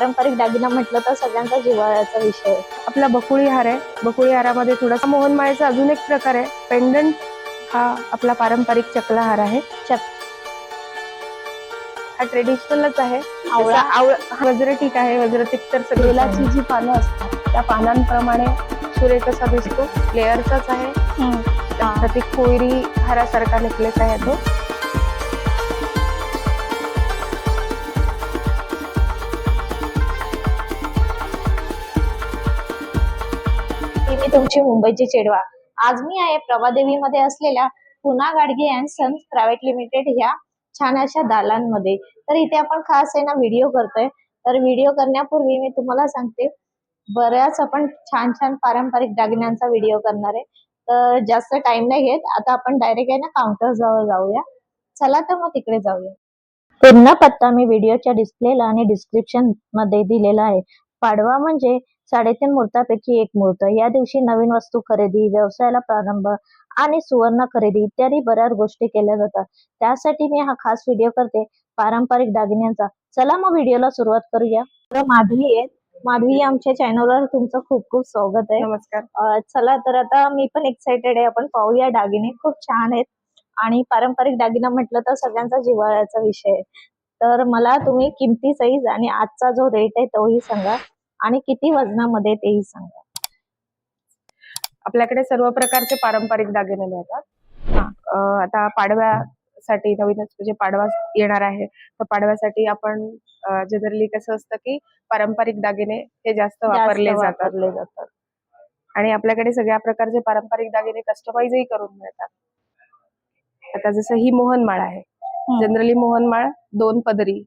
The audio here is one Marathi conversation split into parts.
पारंपरिक दागिना म्हटलं तर सगळ्यांचा जिव्हाळ्याचा विषय. आहे. आपला बकुळी हार आहे. बकुळी हारामध्ये थोडासा मोहनमाळेचा अजून एक प्रकार आहे. पेंडंट हा आपला पारंपरिक चकला हार आहे. हा ट्रेडिशनलच आहे. आवळा. आवळ हा. वज्रटीक आहे. वज्रटीक तर सगळी बेलाची जी पानं असतात त्या पानांप्रमाणे सुरेख असा दिसतो? लेअरचाच आहे. हम्म. हा. प्रत्येक कोयरी हारासारखा नेकलेस आहे तो. ती मी तुमची मुंबईची चेडवा. आज मी आहे प्रभादेवी मध्ये असलेल्या Poona Gadge and sons private limited ह्या छान अशा दालांमध्ये. तर इथे आपण खास आहे ना व्हिडिओ करतोय. तर व्हिडिओ करण्यापूर्वी मी तुम्हाला सांगते बऱ्याच आपण छान छान पारंपरिक दागिन्यांचा व्हिडिओ करणार आहे. तर जास्त टाइम नाही घेत. आता आपण डायरेक्ट आहे ना काउंटर जवळ जाऊया. चला तर मग तिकडे जाऊया. पूर्ण पत्ता मी व्हिडिओच्या डिस्प्लेला आणि डिस्क्रिप्शनमध्ये दिलेला आहे. पाडवा म्हणजे साडेतीन मुहूर्तापैकी एक मुहूर्त या दिवशी नवीन वस्तू खरेदी व्यवसायाला प्रारंभ आणि सुवर्ण खरेदी इत्यादी बऱ्याच गोष्टी केल्या जातात. त्यासाठी मी हा खास व्हिडिओ करते. पारंपरिक दागिन्यांचा. चला मग व्हिडिओला सुरुवात करूया. तर माधवी आहे. माधवी आमच्या चॅनलवर तुमचं खूप खूप स्वागत आहे. नमस्कार. चला तर आता मी पण एक्साइटेड आहे. आपण पाहूया दागिने. खूप छान आहेत. आणि पारंपरिक दागिना म्हटलं तर सगळ्यांचा जिव्हाळ्याचा विषय आहे. तर मला तुम्ही किमती साईज आणि आजचा जो रेट आहे तोही सांगा. आणि किती वजनामध्ये तेही सांगा. आपल्याकडे सर्व प्रकारचे पारंपरिक दागिने मिळतात. आता पाडव्यासाठी नवीनच म्हणजे पाडवा येणार आहे. तर पाडव्यासाठी आपण जनरली कसं असतं की पारंपरिक दागिने हे जास्त वापरले जातात. आणि आपल्याकडे सगळ्या प्रकारचे पारंपरिक दागिने कस्टमाइजही करून मिळतात. आता जसं ही मोहनमाळ आहे. जनरली मोहनमाळ दोन पदरी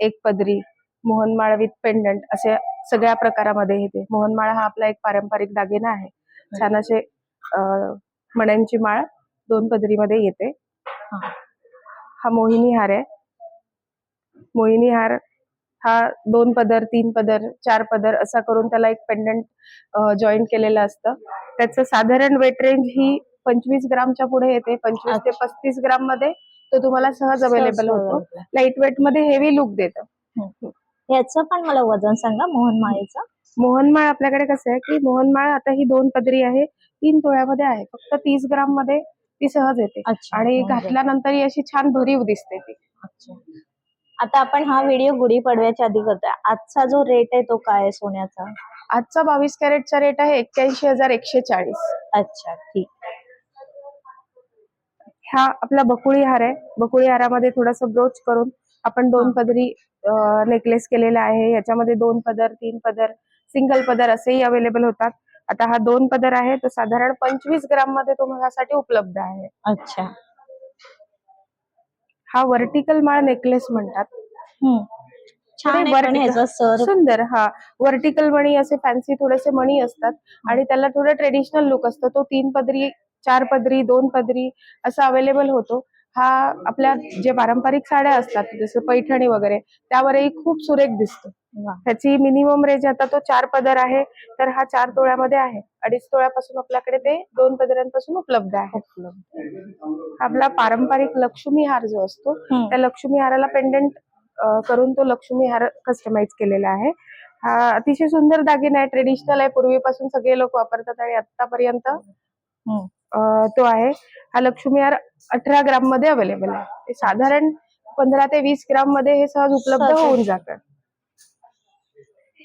एक पदरी मोहनमाळ विथ पेंडंट असे सगळ्या प्रकारामध्ये येते मोहनमाळ हा आपला एक पारंपरिक दागिना आहे. छान असे मण्यांची माळ दोन पदरीमध्ये येते. हा. मोहिनी हार आहे. मोहिनी हार हा दोन पदर तीन पदर चार पदर असा करून त्याला एक पेंडंट जॉईन केलेलं असतं. त्याचं साधारण वेट रेंज ही पंचवीस ग्रामच्या पुढे येते. पंचवीस ते. पस्तीस ग्राममध्ये तो तुम्हाला सहज अवेलेबल होतो. लाइट वेटमध्ये हेवी लुक देतं. याचं पण मला वजन सांगा मोहनमाळेचं. मोहनमाळ आपल्याकडे कसं आहे की मोहनमाळ आता ही दोन पदरी आहे तीन तोळ्यामध्ये आहे. फक्त तीस ग्राममध्ये ती सहज येते. अच्छा आणि म्हणजे- घातल्यानंतर ही अशी छान भरीव दिसते ती. अच्छा. आता आपण हा व्हिडिओ गुढीपाडव्याच्या आधी करतोय. आजचा जो रेट आहे तो काय आहे सोन्याचा? आजचा बावीस कॅरेटचा रेट आहे एक्क्याऐंशी हजार एकशे चाळीस. अच्छा ठीक. हा आपला बकुळी हार आहे. बकुळी हारामध्ये थोडस ब्रोच करून आपण दोन पदरी नेकलेस केलेला आहे. याच्यामध्ये दोन पदर तीन पदर सिंगल पदर असेही अवेलेबल होतात. आता हा दोन पदर आहे तो साधारण पंचवीस ग्राममध्ये तुम्हासाठी उपलब्ध आहे. अच्छा. हा व्हर्टिकल माळ नेकलेस म्हणतात. सुंदर हा. व्हर्टिकल मणी असे फॅन्सी थोडेसे मणी असतात. आणि त्याला थोडं ट्रेडिशनल लुक असतं. तो तीन पदरी चार पदरी दोन पदरी असा अवेलेबल होतो. हा आपल्या जे पारंपरिक साड्या असतात जसं पैठणी वगैरे त्यावरही खूप सुरेख दिसतो. त्याची मिनिमम रेंज आता तो चार पदर आहे तर हा चार तोळ्यामध्ये आहे. अडीच तोळ्यापासून आपल्याकडे ते दोन पदरांपासून उपलब्ध आहे. आपला पारंपरिक लक्ष्मी हार जो असतो. त्या लक्ष्मी हाराला पेंडंट करून तो लक्ष्मी हार कस्टमाइज केलेला आहे. हा अतिशय सुंदर दागिना आहे. ट्रेडिशनल आहे. पूर्वीपासून सगळे लोक वापरतात आणि आतापर्यंत तो आहे. हा लक्ष्मी हार अठरा ग्राममध्ये अवेलेबल आहे. साधारण पंधरा ते वीस ग्राममध्ये हे सहज उपलब्ध. होऊन जातं.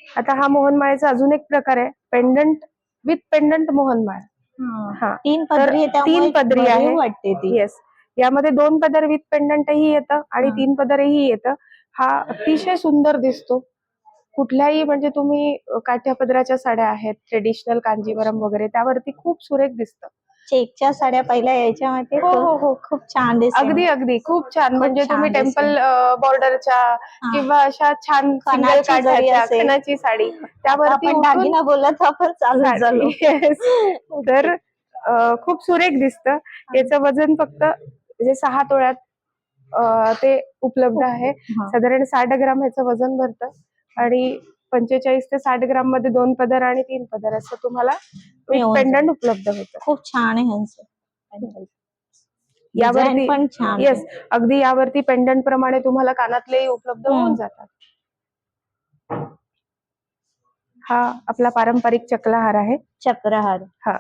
आता हा मोहनमाळेचा अजून एक प्रकार आहे. पेंडंट विथ पेंडंट मोहनमाळ हा. तीन पदरी तीन पदरी आहे. वाटते ती. येस यामध्ये दोन पदर विथ पेंडंटही येतं आणि. तीन पदरही येतं. हा अतिशय सुंदर दिसतो. कुठल्याही म्हणजे तुम्ही काठ्या पदराच्या साड्या आहेत ट्रेडिशनल कांजीवरम वगैरे त्यावरती खूप सुरेख दिसतं. चेकच्या साड्या पहिल्या यायच्या माहिती हो हो हो. खूप छान दिसते अगदी अगदी. खूप छान. म्हणजे तुम्ही. टेम्पल बॉर्डरच्या किंवा अशा छान. खणाची साडी त्यावरती दागिना बोलत आपण चालू. झालो. तर खूप सुरेख दिसतं. याचं वजन फक्त म्हणजे सहा तोळ्यात ते उपलब्ध आहे. हा. साधारण साठ ग्राम ह्याचं वजन भरतं. आणि पंचेचाळीस ते साठ ग्राममध्ये दोन पदर आणि तीन पदर असं तुम्हाला मिळून पेंडंट उपलब्ध होतं. खूप छान आहे ह्यांचं यावरती Design पण छान आहे. येस अगदी यावरती पेंडंट प्रमाणे तुम्हाला कानातलेही उपलब्ध हम्म. होऊन जातात. हा आपला पारंपरिक चकला हार आहे. चक्रहार. हा.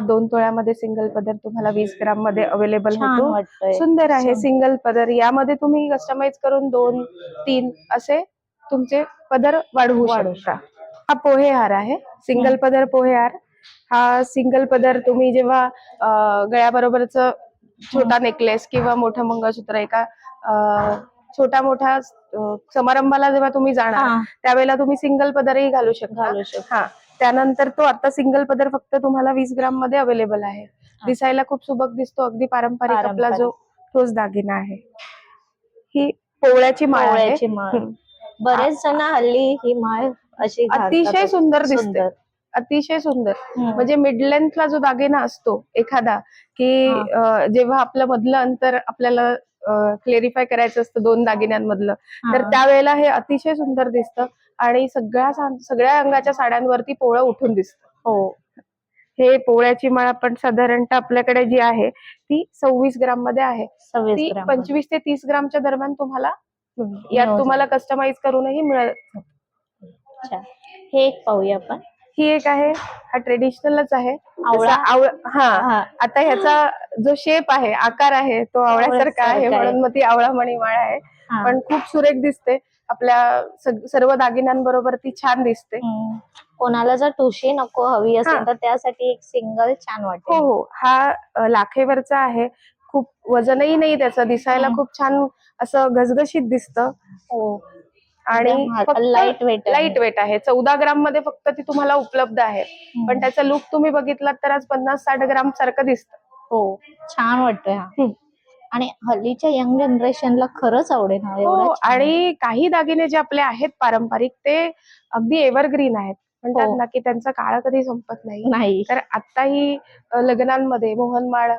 दोन तोळ्यामध्ये सिंगल पदर तुम्हाला वीस ग्राममध्ये अवेलेबल छान होतो. वाटतंय. सुंदर आहे. सिंगल पदर. यामध्ये तुम्ही कस्टमाइज करून दोन तीन असे तुमचे पदर वाढवू शकता. हा पोहे हार आहे. सिंगल पदर पोहे हार. हा सिंगल पदर तुम्ही जेव्हा गळ्याबरोबरच छोटा नेकलेस किंवा मोठं मंगळसूत्र एका छोटा मोठा समारंभाला जेव्हा तुम्ही जाणार त्यावेळेला तुम्ही सिंगल पदरही घालू शकता. घालू शकतो. हा. त्यानंतर तो आता सिंगल पदर फक्त तुम्हाला वीस ग्राममध्ये अवेलेबल आहे. दिसायला खूप सुबक दिसतो. अगदी पारंपरिक आपला. जो ठोस दागिना आहे. ही पोवळ्याची माळ आहे. बरेच जण हल्ली ही माळ अशी अतिशय. सुंदर दिसते. अतिशय सुंदर. म्हणजे मिड लेंथला जो दागिना असतो एखादा की जेव्हा आपलं मधलं अंतर आपल्याला क्लेरिफाय करायचं असतं दोन दागिन्यांमधलं तर. त्यावेळेला हे अतिशय सुंदर दिसतं आणि सगळ्या सगळ्या रंगाच्या साड्यांवरती पोळं उठून दिसतं हो हे पोळ्याची माळ आपण साधारणतः आपल्याकडे जी आहे ती सव्वीस ग्राममध्ये आहे पंचवीस ते तीस ग्रामच्या दरम्यान तुम्हाला यात मिळून तुम्हाला कस्टमाइज करूनही अच्छा. हे एक पाहूया आपण. ही एक आहे. हा ट्रेडिशनलच आहे. आवळा? हा. हा. आता ह्याचा जो शेप आहे आकार आहे तो आवळ्यासारखा आहे. म्हणून मग ती आवळा मणी माळ आहे. हा. पण खूप सुरेख दिसते. आपल्या सर्व दागिन्यांबरोबर ती छान दिसते. कोणाला जर टुशी नको हवी हा. असेल तर त्यासाठी एक सिंगल छान हो वाटेल हो. हा अ, लाखेवरचा आहे. खूप वजनही नाही त्याचं दिसायला. खूप छान असं घसघशीत दिसतं. हो. आणि लाइट वेट लाइट वेट आहे. चौदा ग्राममध्ये फक्त ती तुम्हाला उपलब्ध आहे. पण त्याचा लुक तुम्ही बघितलात तर आज पन्नास साठ ग्राम सारखं दिसतं. हो. छान वाटतोय हा. आणि हल्लीच्या यंग जनरेशनला खरंच आवडेल हा. आणि काही दागिने जे आपले आहेत पारंपरिक ते अगदी एव्हरग्रीन आहेत. म्हणतात हो. ना की त्यांचा काळ कधी संपत नाही. नाही. तर आताही लग्नांमध्ये मोहनमाळ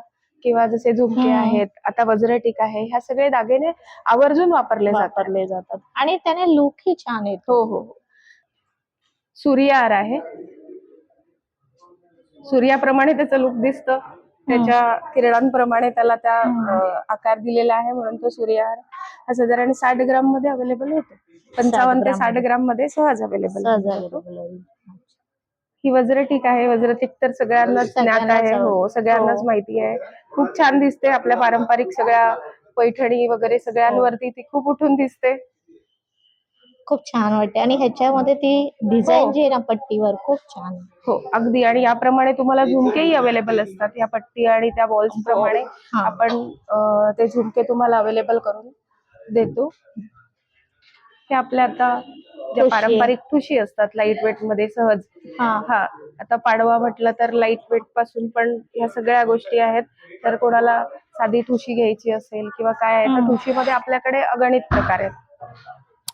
किंवा जसे झुमके. आहेत आता वज्रटीक आहे ह्या सगळे दागिने आवर्जून वापरले वापरले जातात. आणि त्याने लुक ही छान येतो. हो हो सूर्यहार आहे. सूर्याप्रमाणे त्याचं लुक दिसतं. त्याच्या किरणांप्रमाणे त्याला त्या आकार दिलेला आहे म्हणून तो सूर्यहार हा साधारण साठ ग्राममध्ये अवेलेबल होतो. पंचावन्न ते साठ. ग्राम. मध्ये सहज अवेलेबल. ही वज्रटीक आहे. वज्रटीक तर सगळ्यांनाच ज्ञात आहे. हो. सगळ्यांनाच हो. माहिती आहे. खूप छान दिसते आपल्या पारंपरिक सगळ्या पैठणी वगैरे सगळ्यांवरती ती खूप उठून दिसते खूप छान वाटते आणि ह्याच्यामध्ये ती डिझाईन हो. जी आहे ना पट्टीवर खूप छान. हो अगदी आणि याप्रमाणे तुम्हाला झुमकेही अवेलेबल असतात या पट्टी आणि त्या बॉल्स प्रमाणे हा. आपण अं, ते झुमके तुम्हाला अवेलेबल करून देतो हे आपल्या आता ज्या ठुशी. पारंपरिक ठुशी असतात लाइट वेटमध्ये सहज हा हा आता पाडवा म्हटलं तर लाइट वेटपासून पण ह्या सगळ्या गोष्टी आहेत. तर कोणाला साधी ठुशी घ्यायची असेल किंवा काय आहे तर हम्म. ठुशीमध्ये आपल्याकडे अगणित प्रकार आहेत.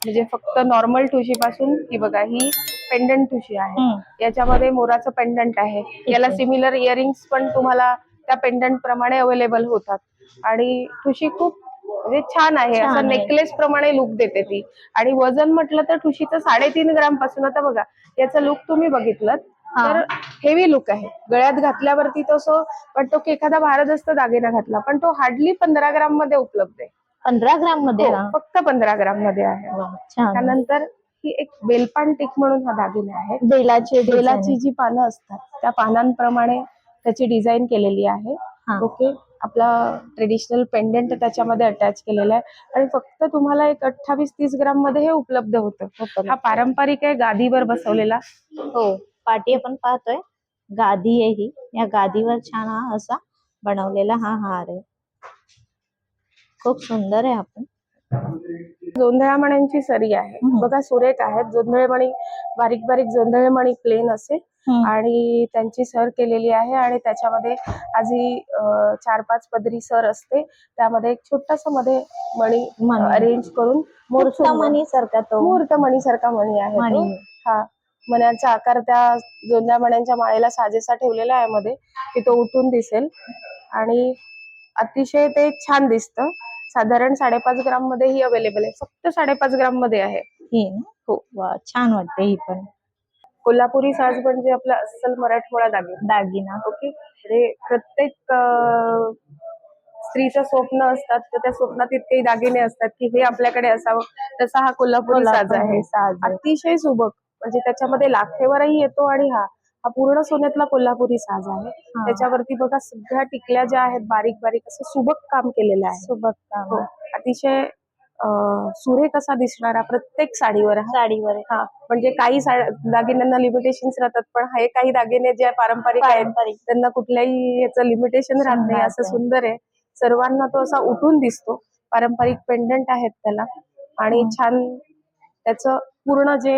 म्हणजे फक्त नॉर्मल ठुशी पासून ही बघा ही पेंडंट ठुशी आहे. याच्यामध्ये मोराचं पेंडंट आहे. याला सिमिलर इयरिंग्स पण तुम्हाला त्या पेंडंट प्रमाणे अवेलेबल होतात. आणि ठुशी खूप म्हणजे छान आहे. असं. नेकलेस प्रमाणे लुक देते ती. आणि वजन म्हटलं तर ठुशीचं साडेतीन ग्रामपासून. आता बघा याचं लुक तुम्ही बघितलं. तर हेवी लुक आहे. गळ्यात घातल्यावरती तो असं वाटतो की एखादा भारदस्त दागिना घातला पण तो हार्डली पंधरा ग्राममध्ये उपलब्ध आहे. पंधरा ग्राममध्ये हो, हा. फक्त पंधरा ग्राममध्ये आहे. त्यानंतर ही एक बेलपान टिक म्हणून हा दागिना आहे. बेलाची बेलाची जी पानं असतात त्या पानांप्रमाणे त्याची डिझाईन केलेली आहे. हा. ओके आपला ट्रेडिशनल पेंडंट त्याच्यामध्ये अटॅच केलेला आहे. आणि फक्त तुम्हाला एक अठ्ठावीस तीस ग्राममध्ये हे उपलब्ध होतं. हा पारंपरिक आहे गादीवर बसवलेला. हो. पाठी आपण पाहतोय. गादी आहे ही. या गादीवर छान हा असा बनवलेला हा हार आहे. खूप सुंदर आहे आपण. जोंधळ्यामण्यांची सरी आहे. बघा सुरेख आहेत. जोंधळेमणी बारीक बारीक जोंधळेमणी प्लेन असे. आणि त्यांची सर केलेली आहे आणि त्याच्यामध्ये आजी चार पाच पदरी सर असते. त्यामध्ये एक छोटासा मध्ये मणी. अरेंज करून खूप सुंदर. मणी सारखा तो. मुहूर्त मणीसारखा मणी आहे हा. मण्यांचा आकार त्या जोंधळ्या मण्यांच्या माळेला साजेसा ठेवलेला आहे मध्ये की तो उठून दिसेल. आणि अतिशय ते छान दिसतं. साधारण साडेपाच ग्राममध्ये ही अवेलेबल आहे. फक्त साडेपाच ग्राममध्ये आहे. ही ना? हो. वा छान वाटते ही पण. कोल्हापुरी साज म्हणजे आपला अस्सल मराठमोळा दागिना. दागिना. ओके? म्हणजे प्रत्येक अं, स्त्रीचं स्वप्न असतात तर त्या स्वप्नात इतके दागिने असतात की हे आपल्याकडे असावं. तसा हा कोल्हापुरी साज आहे. कोल्हापुरी साज आहे. अतिशय सुबक. म्हणजे त्याच्यामध्ये लाखेवरही येतो आणि हा हा पूर्ण सोन्यातला कोल्हापुरी साज आहे. त्याच्यावरती बघा सगळ्या टिकल्या ज्या आहेत बारीक बारीक असं सुबक काम केलेलं आहे. सोबत काम हो. अतिशय सुरेख असा दिसणारा प्रत्येक साडीवर हा. साडीवर. हा. म्हणजे काही दागिन्यांना लिमिटेशन्स राहतात पण हे काही दागिने जे पारंपरिक आहेत त्यांना कुठल्याही याचं लिमिटेशन राहत नाही. असं. सुंदर आहे. सर्वांना तो असा उठून दिसतो. पारंपरिक पेंडंट आहेत त्याला. आणि. छान त्याचं पूर्ण जे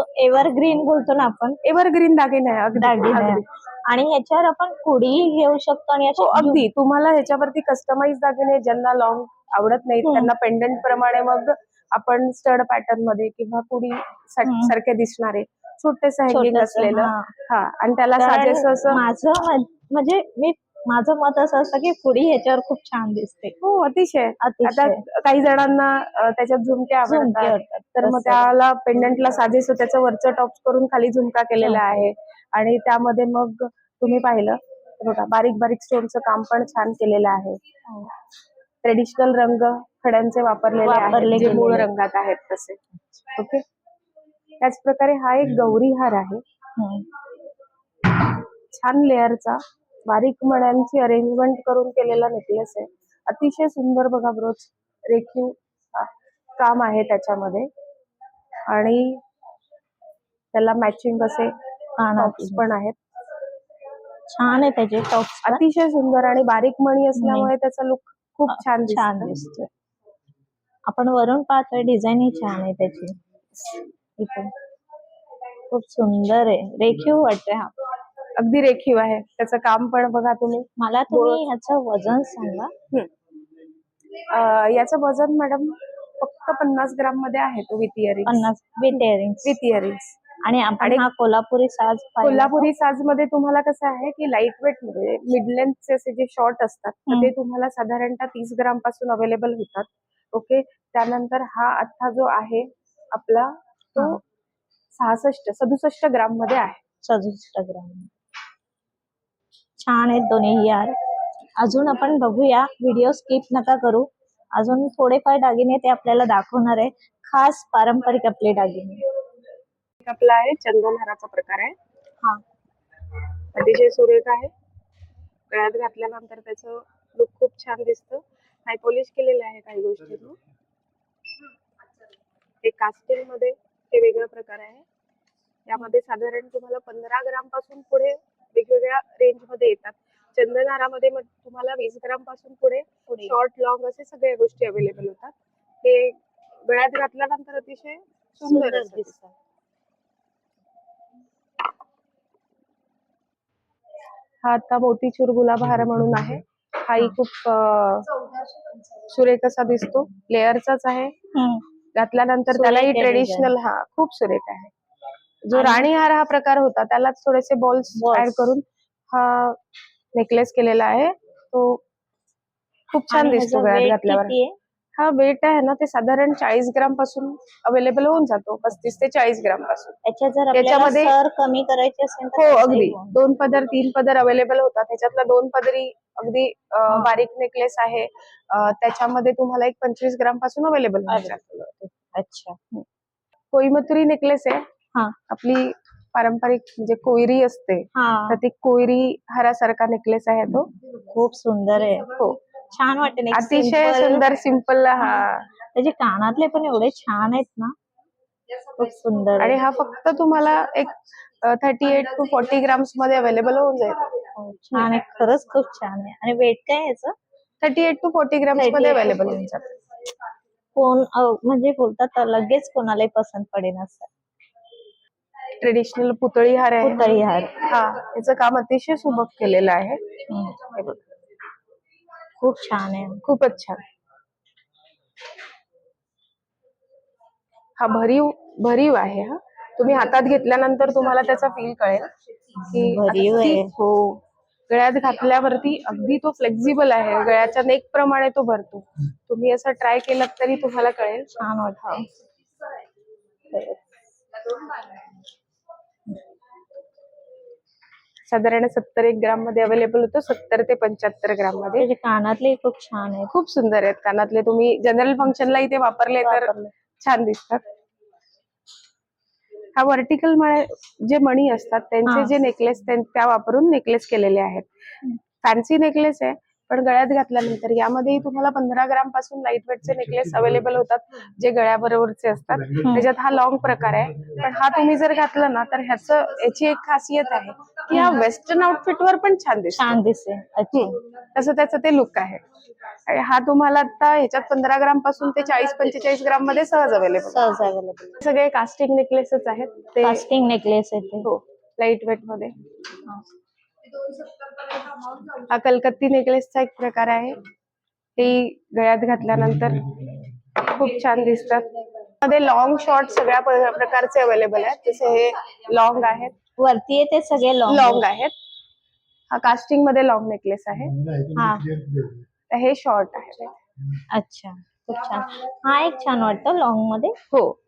तो एव्हरग्रीन बोलतो ना आपण एव्हरग्रीन दागिने आहे अगदी दागिने आहे. अगदी. आणि ह्याच्यावर आपण कुडीही घेऊ शकतो आणि हो अशा अगदी तुम्हाला ह्याच्यावरती कस्टमाइज दागिने ज्यांना लॉंग आवडत नाहीत हम्म. त्यांना पेंडंट प्रमाणे मग आपण स्टड पॅटर्नमध्ये किंवा कुडी सा- हम्म. सारखे दिसणारे छोटेस हँगिंग छोटंसं, असलेलं हा. हा आणि त्याला कारण साजेस असं माझं म्हणजे मी माझं मत असं असतं की कुडी ह्याच्यावर खूप छान दिसते हो अतिशय आता अतिशय काही जणांना त्याच्यात झुमके झुमके आवडतात. तर मग तसं. त्याला पेंडंटला साजेस त्याचं वरचं टॉप करून खाली झुमका केलेला आहे आणि त्यामध्ये मग तुम्ही पाहिलं तर बघा बारीक बारीक स्टोनचं काम पण छान केलेलं आहे हो. ट्रेडिशनल रंग खड्यांचे वापरलेले वापरले आहेत जे मूळ गेलेले. रंगात आहेत तसे ओके त्याच प्रकारे हा एक गौरी हार आहे हम्म. छान लेअरचा बारीक मण्यांची अरेंजमेंट करून केलेला नेकलेस आहे. अतिशय सुंदर बघा ब्रोच रेखीव काम आहे त्याच्यामध्ये. आणि त्याला मॅचिंग असे. टॉप्स पण आहेत. छान आहे त्याचे टॉप्स अतिशय सुंदर आणि बारीक मणी असल्यामुळे त्याचा लुक खूप छान छान दिसतो दिसतोय. आपण वरून पाहतोय डिझाईन ही छान आहे त्याची. खूप सुंदर आहे. रेखीव वाटतंय हा. अगदी रेखीव आहे. त्याचं काम पण बघा तुम्ही. मला तुम्ही ह्याचं वजन सांगा. याचं वजन मॅडम फक्त पन्नास ग्राममध्ये आहे तो विथ इयरिंग पन्नास विथ इयरिंग्स. With earrings. आणि आपण हा कोल्हापुरी साज कोल्हापुरी साजमध्ये तुम्हाला कसं आहे की लाइट वेटमध्ये मिड लेंथचे असे जे शॉर्ट असतात. ते तुम्हाला साधारणतः तीस ग्रामपासून अवेलेबल होतात. ओके त्यानंतर हा आता जो आहे आपला तो. सहासष्ट सदुसष्ट ग्राममध्ये आहे. सदुसष्ट ग्राम. छान आहेत दोन्ही यार. अजून आपण बघूया व्हिडिओ स्किप नका करू. अजून थोडेफार दागिने ते आपल्याला दाखवणार आहे. खास पारंपरिक आपले दागिने. आपला आहे चंदनहाराचा प्रकार आहे. हा. अतिशय सुरेख आहे. गळ्यात घातल्यानंतर त्याचं लुक खूप छान दिसतं. हाय पॉलिश केलेलं आहे काही गोष्टींना. हे कास्टिंगमध्ये हे वेगळा प्रकार आहे. यामध्ये साधारण तुम्हाला पंधरा ग्रामपासून पुढे वेगवेगळ्या रेंजमध्ये येतात. चंदनहारामध्ये मग तुम्हाला वीस ग्रामपासून पुढे. शॉर्ट लॉंग असे सगळ्या गोष्टी अवेलेबल होतात. हे गळ्यात घातल्यानंतर अतिशय सुंदर दिसतात. हा आता मोतीचूर गुलाब हार म्हणून आहे. हाही खूप सुरेख असा दिसतो. लेअरचाच आहे. घातल्यानंतर त्यालाही ट्रेडिशनल हा खूप सुरेख आहे. जो आणि- राणी हार हा प्रकार होता त्यालाच थोडेसे बॉल्स. ऍड करून हा नेकलेस केलेला आहे. तो खूप छान दिसतो गळ्यात घातल्यावर? हा वेट आहे ना ते साधारण चाळीस ग्रामपासून अवेलेबल होऊन जातो पस्तीस ते चाळीस ग्रामपासून. याच्यात जर आपल्याला याच्यामध्ये- सर कमी करायचे असेल हो अगदी. दोन पदर तीन पदर अवेलेबल होतात. त्याच्यातला दोन पदरी अगदी बारीक नेकलेस आहे. त्याच्यामध्ये तुम्हाला एक पंचवीस ग्रामपासून अवेलेबल अच्छा. कोईमतुरी नेकलेस आहे. हा. आपली पारंपरिक म्हणजे कोयरी असते हा. तर ती कोयरी हारासारखा नेकलेस आहे तो. खूप सुंदर आहे. हो. छान वाटते. ना, एक अतिशय simple. सुंदर सिंपल हा. त्याचे कानातले पण एवढे छान आहेत ना. खूप सुंदर आणि आहे. हा फक्त तुम्हाला एक थर्टी एट टू फोर्टी ग्राम्समध्ये अवेलेबल होऊन जाईल. हो, छान आहे. खरंच खूप छान आहे. आणि वेट काय आहे याचं? Thirty eight to forty grams 38 मध्ये अवेलेबल 40. होऊन जाईल कोण अ, म्हणजे बोलतात तर लगेच कोणालाही पसंत पडेल असं. ट्रेडिशनल पुतळी हार आहे. पुतळी हार. हा याचं काम अतिशय सुबक केलेलं आहे. हे बघ, खूप छान आहे. खूपच छान. हा भरीव भरीव आहे हा. तुम्ही हातात घेतल्यानंतर तुम्हाला त्याचा फील कळेल की भरीव अगदी- आहे. हो. गळ्यात घातल्यावरती अगदी तो फ्लेक्झिबल आहे. गळ्याच्या नेक प्रमाणे तो भरतो. तुम्ही असं ट्राय केलं तरी तुम्हाला कळेल. छान वाटतं. साधारण सत्तर एक ग्राममध्ये अवेलेबल होतो. सत्तर ते पंच्याहत्तर ग्राममध्ये. त्याचे कानातले खूप छान आहेत. खूप सुंदर आहेत कानातले. तुम्ही जनरल फंक्शनला इथे वापरले तर. छान दिसतात. हा व्हर्टिकल जे मणी असतात त्यांचे. जे नेकलेस त्या वापरून नेकलेस केलेले आहेत. फॅन्सी नेकलेस आहे. पण गळ्यात घातल्यानंतर यामध्ये तुम्हाला पंधरा ग्रामपासून लाइट वेटचे नेकलेस अवेलेबल होतात जे गळ्याबरोबरचे असतात. त्याच्यात हा लॉंग प्रकार आहे. पण हा तुम्ही जर घातला ना तर ह्याचं याची एक खासियत आहे की हा वेस्टर्न आउटफिट वर पण छान दिसतो. छान दिसेल. अच्छा. तसं त्याचं ते लुक आहे. हा तुम्हाला आता ह्याच्यात पंधरा ग्रामपासून ते चाळीस पंचेचाळीस ग्राममध्ये सहज अवेलेबल सहज अवेलेबल सगळे कास्टिंग नेकलेसेस आहेत. ते कास्टिंग नेकलेस आहे ते. हो लाइट वेटमध्ये. हा कलकत्ती नेकलेसचा एक प्रकार आहे. ते गळ्यात घातल्यानंतर खूप छान दिसतात. मध्ये लॉंग शॉर्ट सगळ्या प्रकारचे अवेलेबल आहेत. जसे हे लॉंग आहेत. वरती येते सगळे लॉंग आहेत. हा कास्टिंगमध्ये लॉंग नेकलेस आहे. हा. हे शॉर्ट आहे. अच्छा खूप छान. हा एक छान वाटतं लॉंगमध्ये. हो.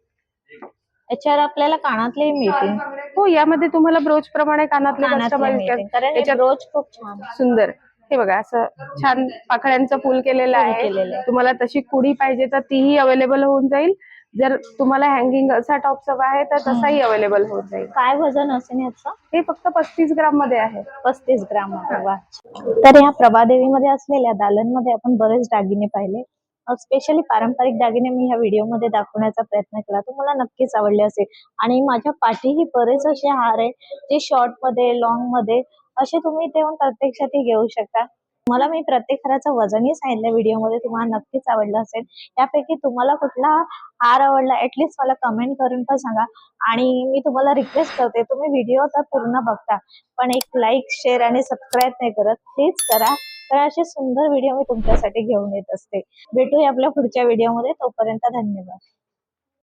याच्यावर आपल्याला कानातले मिळतील. हो यामध्ये तुम्हाला ब्रोच प्रमाणे कानातले कानातले कस्टमाइज मिळतील. कारण याच्यात रोज खूप छान सुंदर. हे बघा असं छान पाकळ्यांचं फुल केलेलं फुल केलेलं आहे. तुम्हाला तशी कुडी पाहिजे तर तीही अवेलेबल होऊन जाईल. जर तुम्हाला हँगिंग असा टॉप सब आहे तर तसाही अवेलेबल होऊन जाईल. काय वजन असेल याचं हे फक्त पस्तीस ग्राममध्ये आहे. पस्तीस ग्राम आहे. वा तर या प्रभादेवीमध्ये असलेल्या दालनमध्ये आपण बरेच दागिने पाहिले. स्पेशली पारंपरिक दागिने मी ह्या व्हिडिओमध्ये दाखवण्याचा प्रयत्न केला. तुम्हाला नक्कीच आवडले असेल. आणि माझ्या पाठीही बरेच असे हार आहे जे शॉर्टमध्ये लॉंगमध्ये असे तुम्ही इथे येऊन प्रत्यक्षातही घेऊ शकता. मला मी प्रत्येक हाराचं वजनही सांगितलं व्हिडिओमध्ये तुम्हाला नक्कीच आवडलं असेल. त्यापैकी तुम्हाला कुठला हार आवडला ऍटलीस्ट मला कमेंट करून पण सांगा. आणि मी तुम्हाला रिक्वेस्ट करते तुम्ही व्हिडिओ तर पूर्ण बघता. पण एक लाईक शेअर आणि सबस्क्राईब नाही करत प्लीज करा. तर असे सुंदर व्हिडिओ मी तुमच्यासाठी घेऊन येत असते. भेटूया आपल्या पुढच्या व्हिडिओमध्ये तोपर्यंत धन्यवाद.